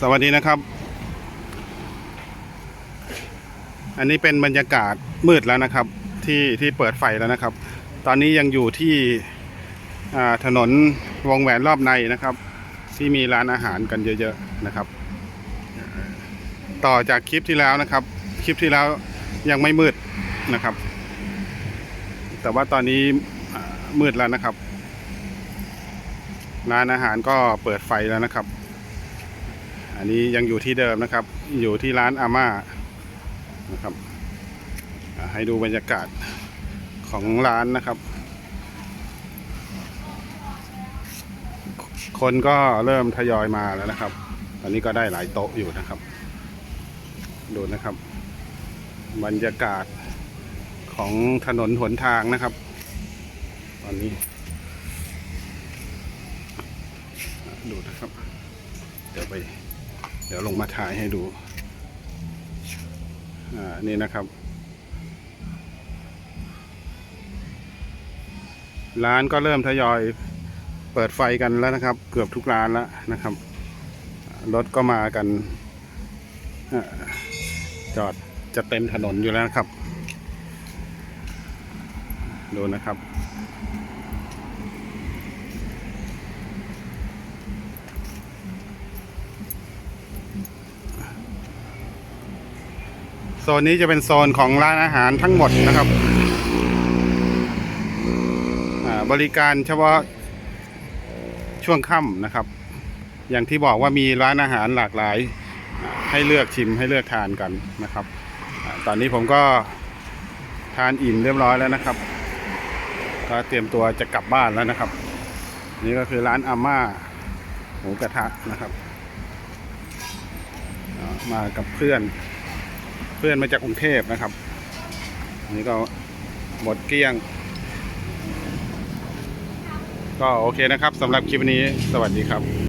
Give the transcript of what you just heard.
สวัสดีนะครับ อันนี้เป็นบรรยากาศมืดแล้วนะครับ ที่ที่เปิดไฟแล้วนะครับ ตอนนี้ยังอยู่ที่ถนนวงแหวนรอบในนะครับ ที่มีร้านอาหารกันเยอะๆนะครับ ต่อจากคลิปที่แล้วนะครับ คลิปที่แล้วยังไม่มืดนะครับ แต่ว่าตอนนี้มืดแล้วนะครับ ร้านอาหารก็เปิดไฟแล้วนะครับ อันนี้ยังอยู่ที่เดิมนะครับ อยู่ที่ร้านอาม่านะครับให้ดูบรรยากาศของร้านนะครับ คนก็เริ่มทยอยมาแล้วนะครับ ตอนนี้ก็ได้หลายโต๊ะอยู่นะครับ ดูนะครับ บรรยากาศของถนนหนทางนะครับ ตอนนี้ ดูนะครับ เดี๋ยวไป เดี๋ยวลงมาถ่ายให้ดู อ่า นี่นะครับ ร้านก็เริ่มทยอยเปิดไฟกันแล้วนะครับ เกือบทุกร้านแล้วนะครับ รถก็มากันจอดจะเต็มถนนอยู่แล้วครับ ดูนะครับ โซนนี้จะเป็นโซนของร้านอาหารทั้งหมดนะครับอ่าบริการเฉพาะช่วงค่ำนะครับ อย่างที่บอกว่ามีร้านอาหารหลากหลาย ให้เลือกชิมให้เลือกทานกันนะครับอตอนนี้ผมก็ทานอิ่มเรียบร้อยแล้วนะครับ ก็เตรียมตัวจะกลับบ้านแล้วนะครับ นี่ก็คือร้านอาม่าหมูกระทะนะครับ มากับเพื่อน พื่อนมาจากกรุงเทพนะครับอันนี้ก็หมดเกลี้ยง ก็โอเคนะครับสำหรับคลิปนี้สวัสดีครับ